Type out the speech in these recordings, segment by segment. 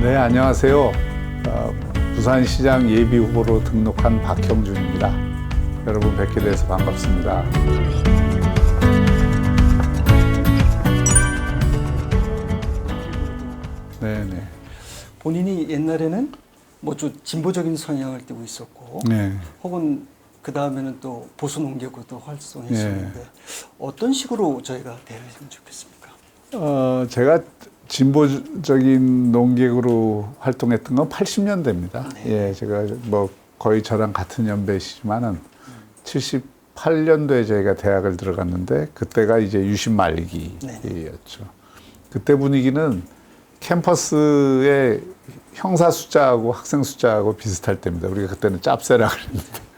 네, 안녕하세요. 어, 부산시장 예비 후보로 등록한 박형준입니다. 여러분 뵙게 돼서 반갑습니다. 네, 네. 본인이 옛날에는 뭐좀 진보적인 성향을 띠고 있었고 네. 혹은 그 다음에는 또 보수 농계구도 활성했었는데 네. 어떤 식으로 저희가 대응했으면 좋겠습니까? 어, 제가 진보적인 농객으로 활동했던 건 80년대입니다. 예, 제가 뭐 거의 저랑 같은 연배시지만은 78년도에 저희가 대학을 들어갔는데 그때가 이제 유신 말기였죠. 그때 분위기는 캠퍼스의 형사 숫자하고 학생 숫자하고 비슷할 때입니다. 우리가 그때는 짭새라 그랬는데.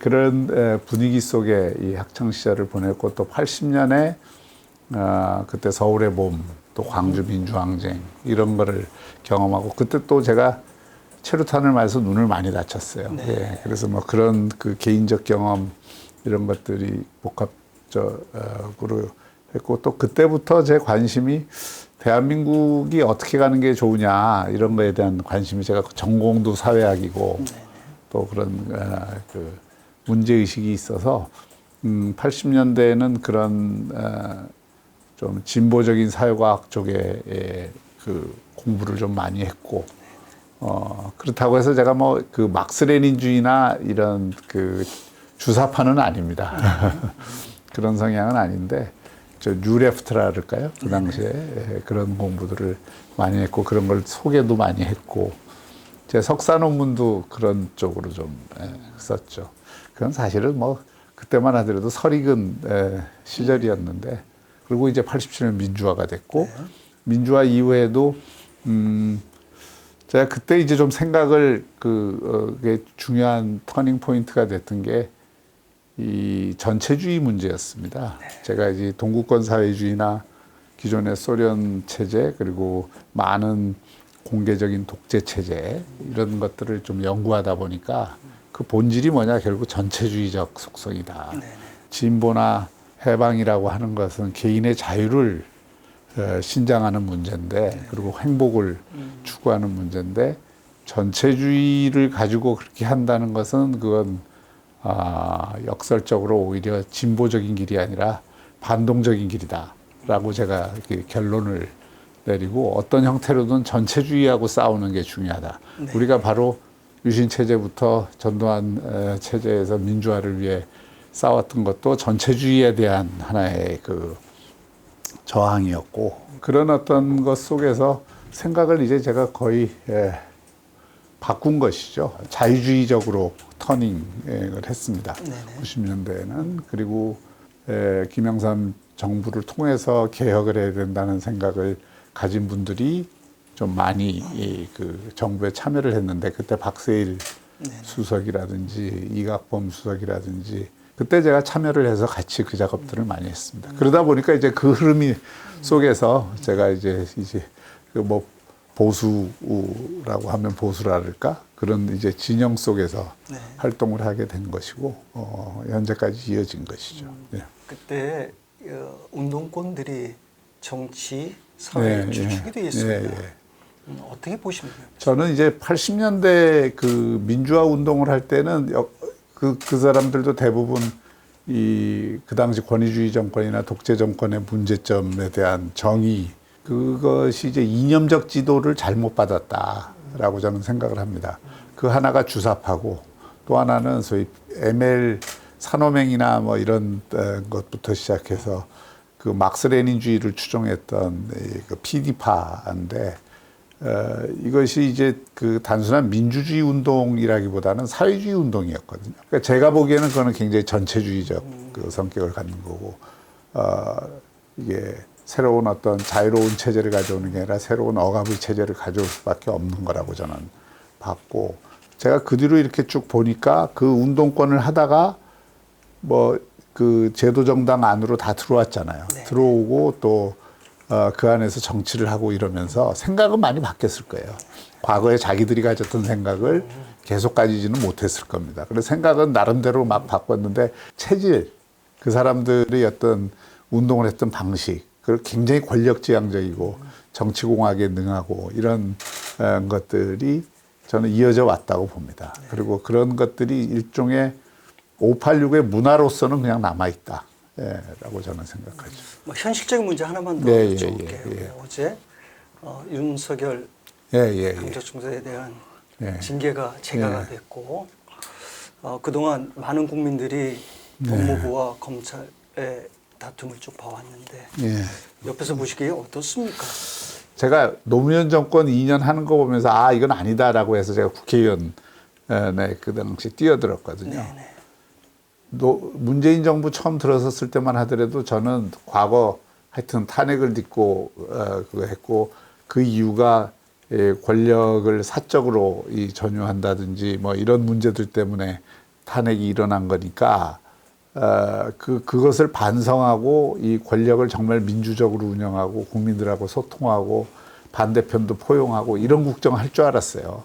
그런 에, 분위기 속에 이 학창 시절을 보냈고 또 80년에 아, 그때 서울의 봄, 또 광주 민주항쟁 이런 거를 경험하고 그때 또 제가 체류탄을 맞아서 눈을 많이 다쳤어요. 네. 예, 그래서 뭐 그런 그 개인적 경험 이런 것들이 복합적으로 했고 또 그때부터 제 관심이 대한민국이 어떻게 가는 게 좋으냐 이런 거에 대한 관심이 제가 전공도 사회학이고 또 그런 어, 그 문제 의식이 있어서 음, 80년대에는 그런 어, 좀 진보적인 사회과학 쪽에 예, 그 공부를 좀 많이 했고 어, 그렇다고 해서 제가 뭐 그 막스레닌주의나 이런 그 주사파는 아닙니다. 그런 성향은 아닌데 저 뉴레프트라 그럴까요? 그 당시에 예, 그런 공부들을 많이 했고 그런 걸 소개도 많이 했고 제 석사 논문도 그런 쪽으로 좀 예, 썼죠. 그건 사실은 뭐 그때만 하더라도 설익은 예, 시절이었는데 그리고 이제 87년 민주화가 됐고 민주화 이후에도 음 제가 그때 이제 좀 생각을 그 어, 그게 중요한 터닝 포인트가 됐던 게 이 전체주의 문제였습니다. 제가 이제 동구권 사회주의나 기존의 소련 체제 그리고 많은 공개적인 독재 체제 이런 것들을 좀 연구하다 보니까 그 본질이 뭐냐 결국 전체주의적 속성이다. 진보나 해방이라고 하는 것은 개인의 자유를 어, 신장하는 문제인데 그리고 행복을 추구하는 문제인데 전체주의를 가지고 그렇게 한다는 것은 그건 아, 역설적으로 오히려 진보적인 길이 아니라 반동적인 길이다라고 제가 결론을 내리고 어떤 형태로든 전체주의하고 싸우는 게 중요하다. 우리가 바로 유신 체제부터 전두환 에, 체제에서 민주화를 위해 싸웠던 것도 전체주의에 대한 하나의 그 저항이었고 그런 어떤 것 속에서 생각을 이제 제가 거의 예, 바꾼 것이죠. 자유주의적으로 터닝을 했습니다. 네네. 90년대에는 그리고 에, 김영삼 정부를 통해서 개혁을 해야 된다는 생각을 가진 분들이 좀 많이 이, 그 정부에 참여를 했는데 그때 박세일 수석이라든지 이각범 수석이라든지 그때 제가 참여를 해서 같이 그 작업들을 많이 했습니다. 그러다 보니까 이제 그 흐름이 속에서 제가 이제 이제 그뭐 보수라고 하면 보수랄까 그런 이제 진영 속에서 네. 활동을 하게 된 것이고 어, 현재까지 이어진 것이죠. 네. 그때 어, 운동권들이 정치, 사회 네, 주축이 예. 되어 있습니다. 예, 예. 음, 어떻게 보십니까? 저는 이제 80년대 그 민주화 운동을 할 때는 그, 그 사람들도 대부분 이 그 당시 권위주의 정권이나 독재 정권의 문제점에 대한 정의 그것이 이제 이념적 지도를 잘못 받았다라고 저는 생각을 합니다. 그 하나가 주사파고 또 하나는 소위 ML 산호맹이나 뭐 이런 어, 것부터 시작해서 그 막스 레닌주의를 추종했던 이그 PD파인데 어, 이것이 이제 그 단순한 민주주의 운동이라기보다는 사회주의 운동이었거든요. 그러니까 제가 보기에는 그거는 굉장히 전체주의적 그 성격을 갖는 거고, 어, 이게 새로운 어떤 자유로운 체제를 가져오는 게 아니라 새로운 억압의 체제를 가져올 수밖에 없는 거라고 저는 봤고, 제가 그 뒤로 이렇게 쭉 보니까 그 운동권을 하다가 뭐 그 제도 정당 안으로 다 들어왔잖아요. 들어오고 또 어, 그 안에서 정치를 하고 이러면서 생각은 많이 바뀌었을 거예요. 과거에 자기들이 가졌던 생각을 계속 가지지는 못했을 겁니다. 그래서 생각은 나름대로 막 바꿨는데 체질, 그 사람들이 어떤 운동을 했던 방식, 그 굉장히 권력지향적이고 정치공학에 능하고 이런 어, 것들이 저는 이어져 왔다고 봅니다. 그리고 그런 것들이 일종의 586의 문화로서는 그냥 남아 있다. 예, 라고 저는 생각하죠. 뭐 현실적인 문제 하나만 더 네, 예, 여쭤볼게요. 예, 예. 어제 어, 윤석열 예, 예, 예. 대한 예. 징계가 제가가 예. 됐고 어, 그동안 많은 국민들이 네. 법무부와 검찰의 다툼을 쭉 봐왔는데 예. 옆에서 보시기에 어떻습니까? 제가 노무현 정권 2년 하는 거 보면서 아 이건 아니다라고 해서 제가 국회의원 네, 그 당시 뛰어들었거든요. 네네. 노, 문재인 정부 처음 들어섰을 때만 하더라도 저는 과거 하여튼 탄핵을 딛고 어, 그거 했고 그 이유가 예, 권력을 사적으로 이 전유한다든지 뭐 이런 문제들 때문에 탄핵이 일어난 거니까 어, 그 그것을 반성하고 이 권력을 정말 민주적으로 운영하고 국민들하고 소통하고 반대편도 포용하고 이런 국정 할 줄 알았어요.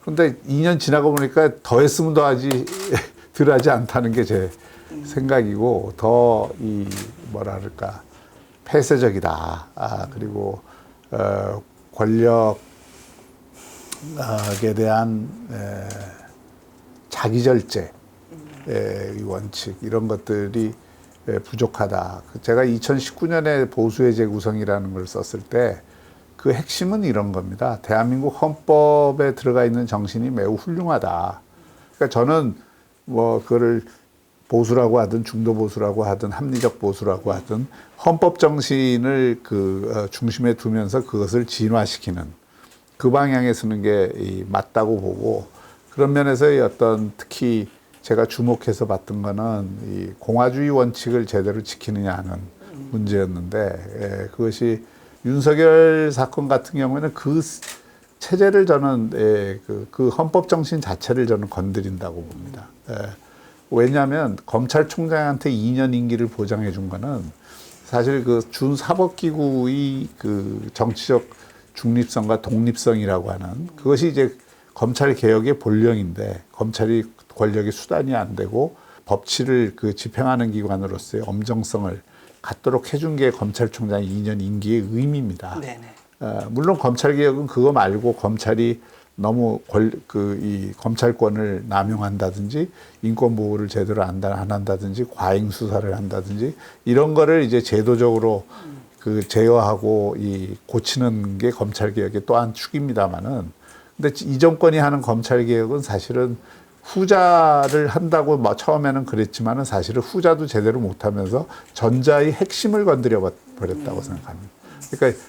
그런데 2년 지나고 보니까 더 했으면 더 하지 덜하지 않다는 게 제 생각이고 더 이 뭐라 그럴까 폐쇄적이다. 아 그리고 어 권력에 대한 에, 자기절제 의 원칙 이런 것들이 에, 부족하다. 그 제가 2019년에 보수의 재구성이라는 걸 썼을 때 그 핵심은 이런 겁니다. 대한민국 헌법에 들어가 있는 정신이 매우 훌륭하다. 그러니까 저는 뭐 그거를 보수라고 하든 중도 보수라고 하든 합리적 보수라고 하든 헌법 정신을 그 어, 중심에 두면서 그것을 진화시키는 그 방향에 쓰는 게이 맞다고 보고 그런 면에서의 어떤 특히 제가 주목해서 봤던 거는 이 공화주의 원칙을 제대로 지키느냐 하는 문제였는데 예, 그것이 윤석열 사건 같은 경우에는 그 스- 체제를 저는 예, 그, 그 헌법 정신 자체를 저는 건드린다고 봅니다. 예. 왜냐하면 검찰총장한테 2년 임기를 보장해 준 거는 사실 그 준사법기구의 그 정치적 중립성과 독립성이라고 하는 그것이 이제 검찰 개혁의 본령인데 검찰이 권력의 수단이 안 되고 법치를 그 집행하는 기관으로서의 엄정성을 갖도록 해준 게 검찰총장 2년 임기의 의미입니다. 네네. 어, 물론 검찰 개혁은 그거 말고 검찰이 너무 그 이 검찰권을 남용한다든지 인권 보호를 제대로 안, 한다든지 과잉 수사를 한다든지 이런 거를 이제 제도적으로 그 제어하고 이 고치는 게 검찰 개혁의 또한 축입니다만은 근데 이 정권이 하는 검찰 개혁은 사실은 후자를 한다고 뭐 처음에는 그랬지만은 사실은 후자도 제대로 못하면서 전자의 핵심을 건드려 버렸다고 생각합니다. 그러니까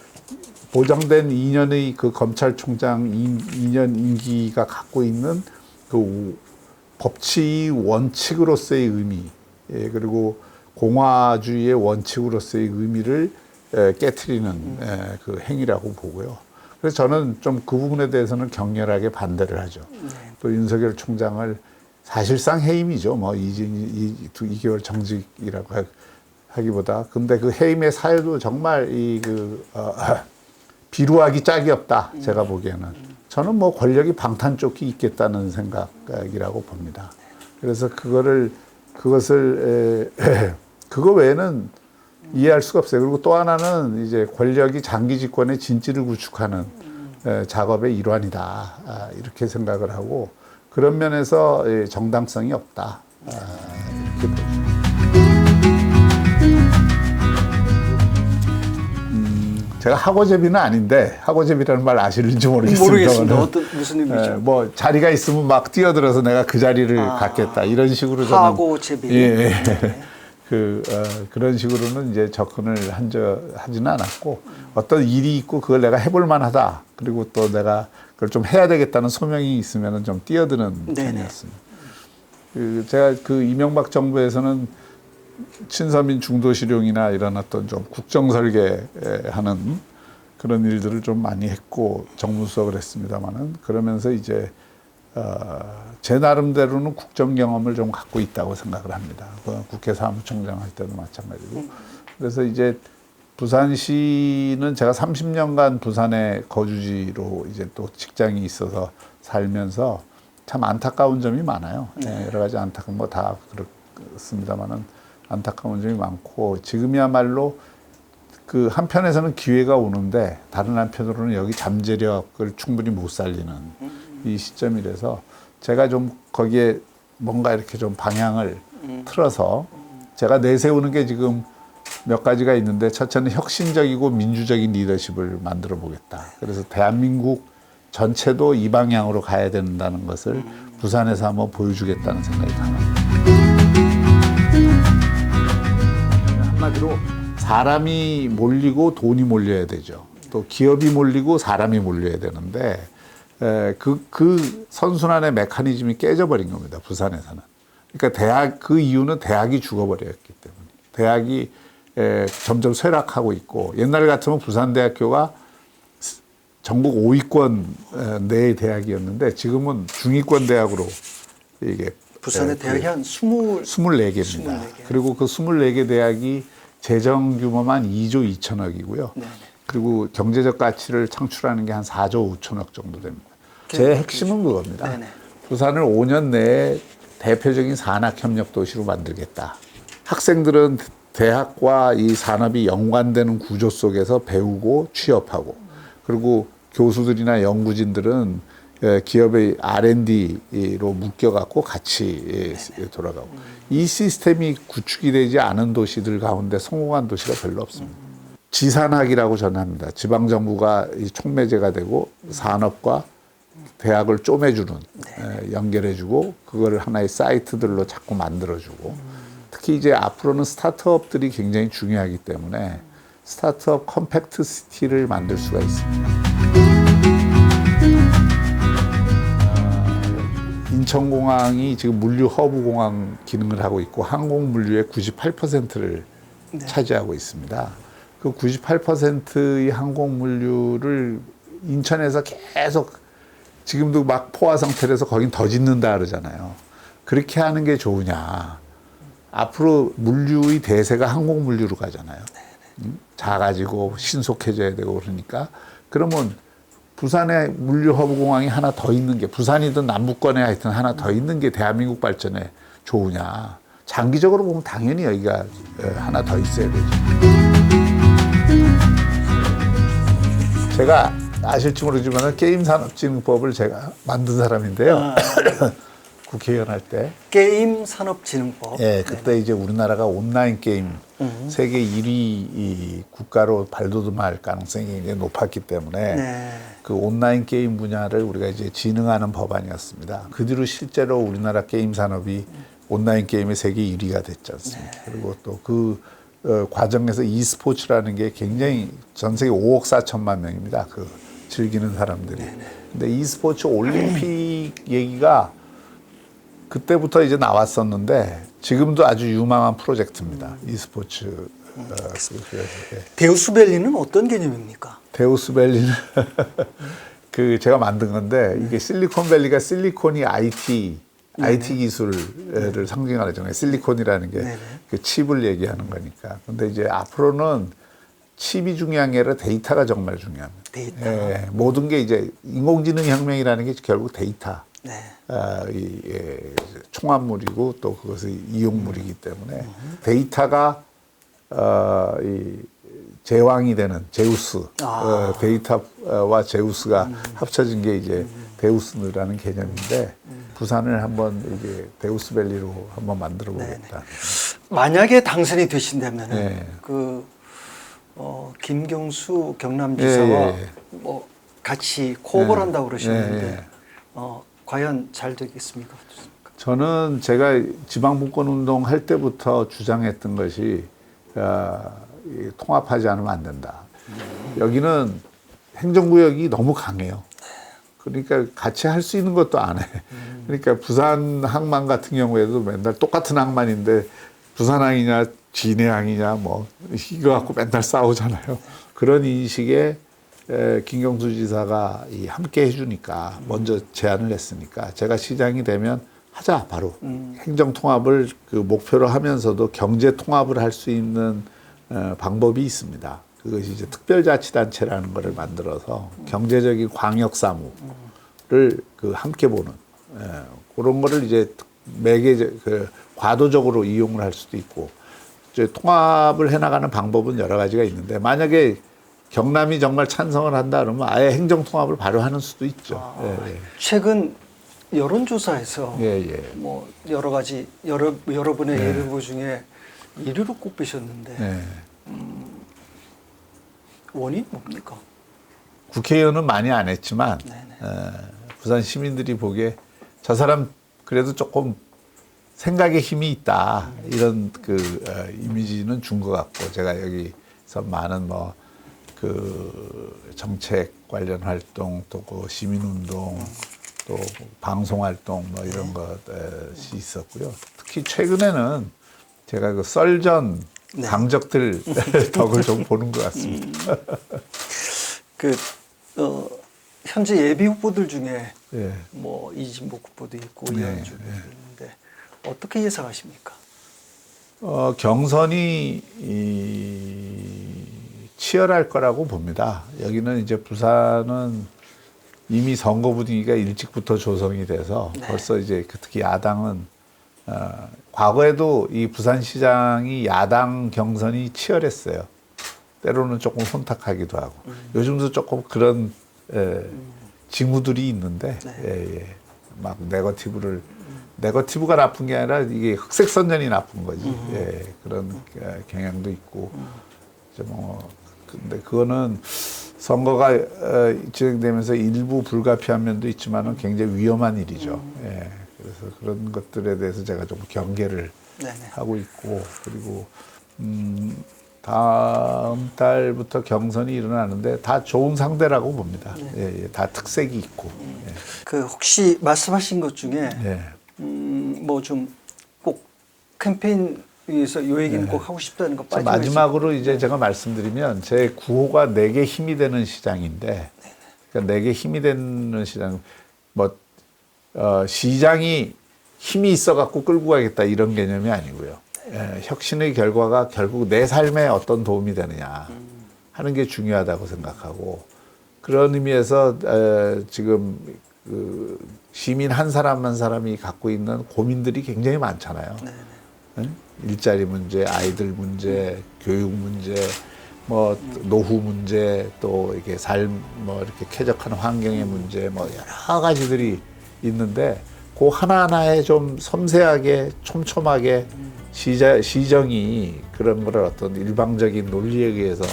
보장된 2년의 그 검찰총장 2년 임기가 갖고 있는 그 법치 원칙으로서의 의미, 예, 그리고 공화주의의 원칙으로서의 의미를 에, 깨트리는 에, 그 행위라고 보고요. 그래서 저는 좀 그 부분에 대해서는 격렬하게 반대를 하죠. 또 윤석열 총장을 사실상 해임이죠. 뭐 이진 이, 두 2개월 정직이라고 하- 하기보다 근데 그 해임의 사유도 정말 이그 어, 비루하기 짝이 없다. 제가 보기에는 저는 뭐 권력이 방탄조끼 있겠다는 생각이라고 봅니다. 그래서 그거를 그것을 에, 그거 외에는 이해할 수가 없어요. 그리고 또 하나는 이제 권력이 장기 집권의 진지를 구축하는 에, 작업의 일환이다. 아, 이렇게 생각을 하고 그런 면에서 예, 정당성이 없다. 아, 이렇게 보죠. 제가 학고제비는 아닌데 학고제비라는 말 아실는지 모르겠습니다. 모르겠습니다. 어떤 무슨 의미죠? 예, 뭐 자리가 있으면 막 뛰어들어서 내가 그 자리를 아, 갖겠다 이런 식으로 저는 하고제비. 예, 예. 네. 그 어, 그런 식으로는 이제 접근을 한저 하지는 않았고 어떤 일이 있고 그걸 내가 해볼 만하다 그리고 또 내가 그걸 좀 해야 되겠다는 소명이 있으면은 좀 뛰어드는 네네. 편이었습니다. 그 제가 그 이명박 정부에서는 친서민 중도 실용이나 이런 어떤 좀 국정 설계하는 그런 일들을 좀 많이 했고 정무수석을 했습니다마는 그러면서 이제 어, 제 나름대로는 국정 경험을 좀 갖고 있다고 생각을 합니다. 그 국회 사무총장 할 때도 마찬가지고. 그래서 이제 부산시는 제가 30년간 부산의 거주지로 이제 또 직장이 있어서 살면서 참 안타까운 점이 많아요. 예, 여러 가지 안타까운 거 다 그렇습니다만은 안타까운 점이 많고 지금이야말로 그 한편에서는 기회가 오는데 다른 한편으로는 여기 잠재력을 충분히 못 살리는 이 시점이라서 제가 좀 거기에 뭔가 이렇게 좀 방향을 틀어서 제가 내세우는 게 지금 몇 가지가 있는데 첫째는 혁신적이고 민주적인 리더십을 만들어 보겠다. 그래서 대한민국 전체도 이 방향으로 가야 된다는 것을 부산에서 한번 보여주겠다는 생각이 강합니다. 한마디로 사람이 몰리고 돈이 몰려야 되죠. 또 기업이 몰리고 사람이 몰려야 되는데 에, 그, 그 선순환의 메커니즘이 깨져버린 겁니다. 부산에서는. 그러니까 대학 그 이유는 대학이 죽어버렸기 때문에 대학이 에, 점점 쇠락하고 있고 옛날 같으면 부산대학교가 전국 5위권 에, 내 대학이었는데 지금은 중위권 대학으로 이게 부산의 에, 대학이 한 20, 24개입니다. 24개. 그리고 그 24개 대학이 재정 규모만 2조 2천억이고요. 네네. 그리고 경제적 가치를 창출하는 게 한 4조 5천억 정도 됩니다. 제 그- 핵심은 그겁니다. 네네. 부산을 5년 내에 대표적인 산학 협력 도시로 만들겠다. 학생들은 대학과 이 산업이 연관되는 구조 속에서 배우고 취업하고 그리고 교수들이나 연구진들은 예, 기업의 R&D로 묶여갖고 같이 예, 돌아가고 이 시스템이 구축이 되지 않은 도시들 가운데 성공한 도시가 별로 없습니다. 지산학이라고 전합니다. 지방 정부가 이 촉매제가 되고 산업과 대학을 쪼매주는 에, 연결해주고 그거를 하나의 사이트들로 자꾸 만들어주고 특히 이제 앞으로는 스타트업들이 굉장히 중요하기 때문에 스타트업 컴팩트 시티를 만들 수가 있습니다. 인천공항이 지금 물류 허브 공항 기능을 하고 있고 항공 물류의 98%를 차지하고 있습니다. 그 98%의 항공 물류를 인천에서 계속 지금도 막 포화 상태라서 거긴 더 짓는다 그러잖아요. 그렇게 하는 게 좋으냐. 앞으로 물류의 대세가 항공 물류로 가잖아요. 음? 작아지고 신속해져야 되고 그러니까 그러면 부산에 물류 허브 공항이 하나 더 있는 게 부산이든 남부권에 하여튼 하나 더 있는 게 대한민국 발전에 좋으냐. 장기적으로 보면 당연히 여기가 에, 하나 더 있어야 되죠. 제가 아실지 모르지만 게임산업진흥법을 제가 만든 사람인데요. 아, 국회의원 할 때. 게임 산업진흥법. 예, 그때 이제 우리나라가 온라인 게임 음. 세계 1위 이 국가로 발돋움할 가능성이 굉장히 높았기 때문에 네. 그 온라인 게임 분야를 우리가 이제 진흥하는 법안이었습니다. 그 뒤로 실제로 우리나라 게임 산업이 온라인 게임의 세계 1위가 됐지 않습니까? 네. 그리고 또그 어, 과정에서 e스포츠라는 게 굉장히 전 세계 5억 4천만 명입니다. 그 즐기는 사람들이. 네, 근데 e스포츠 올림픽 얘기가 그때부터 이제 나왔었는데 지금도 아주 유망한 프로젝트입니다. e스포츠 어, 그, 그, 예. 데우스밸리는 어떤 개념입니까? 데우스밸리는 그 제가 만든 건데 이게 실리콘밸리가 실리콘이 IT IT 기술을 상징하는 거잖아요. 실리콘이라는 게 네네. 그 칩을 얘기하는 거니까. 근데 이제 앞으로는 칩이 중요한 게 아니라 데이터가 정말 중요합니다. 데이터. 예, 모든 게 이제 인공지능 혁명이라는 게 결국 데이터. 네. 아, 이, 예, 총합물이고 또 그것의 이용물이기 때문에 데이터가 어, 이 제왕이 되는 제우스 아. 어, 데이터와 제우스가 합쳐진 게 이제 데우스라는 개념인데 부산을 한번 이게 데우스밸리로 한번 만들어 보겠다. 만약에 당선이 되신다면 은 네. 그 어, 김경수 경남지사와 예, 예. 뭐 같이 코업을 예. 한다고 그러셨는데 예, 예. 어, 과연 잘 되겠습니까? 어떻습니까? 저는 제가 지방분권 운동 할 때부터 주장했던 것이 아, 이 통합하지 않으면 안 된다. 여기는 행정구역이 너무 강해요. 그러니까 같이 할 수 있는 것도 안 해. 그러니까 부산 항만 같은 경우에도 맨날 똑같은 항만인데 부산항이냐 진해항이냐 뭐 이거 갖고 맨날 싸우잖아요. 그런 인식에 에, 김경수 지사가 이 함께 해주니까 먼저 제안을 했으니까 제가 시장이 되면 하자 바로. 행정 통합을 그 목표로 하면서도 경제 통합을 할 수 있는 어, 방법이 있습니다. 그것이 이제 특별자치단체라는 것을 만들어서 경제적인 광역 사무를 그 함께 보는 예, 그런 거를 이제 매개 그 과도적으로 이용을 할 수도 있고 이제 통합을 해나가는 방법은 여러 가지가 있는데 만약에 경남이 정말 찬성을 한다 그러면 아예 행정 통합을 바로 하는 수도 있죠. 예, 최근 여론조사에서 예, 예. 뭐 여러 가지 여러 여러 분의 네. 예비 후보 중에 1위로 꼽히셨는데 예. 원인 뭡니까? 국회의원은 많이 안 했지만 네네. 어, 부산 시민들이 보기에 저 사람 그래도 조금 생각에 힘이 있다 이런 그 어, 이미지는 준 것 같고 제가 여기서 많은 뭐 그 정책 관련 활동 또 그 시민운동 또 방송 활동 뭐 이런 것이 있었고요. 특히 최근에는 제가 그 썰전 네. 강적들 덕을 좀 보는 것 같습니다. 그 어, 현재 예비 후보들 중에 예. 뭐 이진복 후보도 있고 네, 이현주 후보도 있는데 어떻게 예상하십니까? 어, 경선이 이, 치열할 거라고 봅니다. 여기는 이제 부산은 이미 선거 분위기가 일찍부터 조성이 돼서 네. 벌써 이제 그 특히 야당은 어, 과거에도 이 부산시장이 야당 경선이 치열했어요. 때로는 조금 혼탁하기도 하고 요즘도 조금 그런 에, 징후들이 있는데 네. 예, 예. 막 네거티브를 네거티브가 나쁜 게 아니라 이게 흑색 선전이 나쁜 거지. 예, 그런 어, 경향도 있고 이제 뭐 근데 그거는 선거가 어, 진행되면서 일부 불가피한 면도 있지만은 굉장히 위험한 일이죠. 예, 그래서 그런 것들에 대해서 제가 좀 경계를 네네. 하고 있고 그리고 음, 다음 달부터 경선이 일어나는데 다 좋은 상대라고 봅니다. 예, 예, 다 특색이 있고. 그 혹시 말씀하신 것 중에 예. 예. 음, 뭐 좀 꼭 캠페인 위해서 요 얘기는 꼭 하고 싶다는 거 자, 빠지고 마지막으로 이제 제가 말씀드리면 제 구호가 내게 힘이 되는 시장인데 그러니까 내게 힘이 되는 시장 뭐 어, 시장이 힘이 있어 갖고 끌고 가겠다 이런 개념이 아니고요. 예, 혁신의 결과가 결국 내 삶에 어떤 도움이 되느냐 하는 게 중요하다고 생각하고 그런 의미에서 에, 지금 그 시민 한 사람 한 사람이 갖고 있는 고민들이 굉장히 많잖아요. 응? 일자리 문제, 아이들 문제, 교육 문제, 뭐 노후 문제, 또 이게 삶 뭐 이렇게 쾌적한 환경의 문제, 뭐 여러 가지들이 있는데 그 하나하나에 좀 섬세하게 촘촘하게 시자, 시정이 그런 거를 어떤 일방적인 논리에 의해서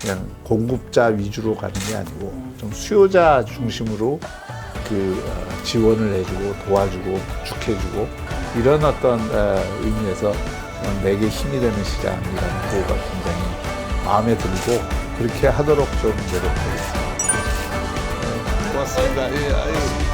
그냥 공급자 위주로 가는 게 아니고 좀 수요자 중심으로 그 어, 지원을 해주고 도와주고 축해주고 이런 어떤 어, 의미에서 어, 내게 힘이 되는 시장이라는 구호가 굉장히 마음에 들고 그렇게 하도록 좀 노력하겠습니다. 네, 고맙습니다. 예, 아유.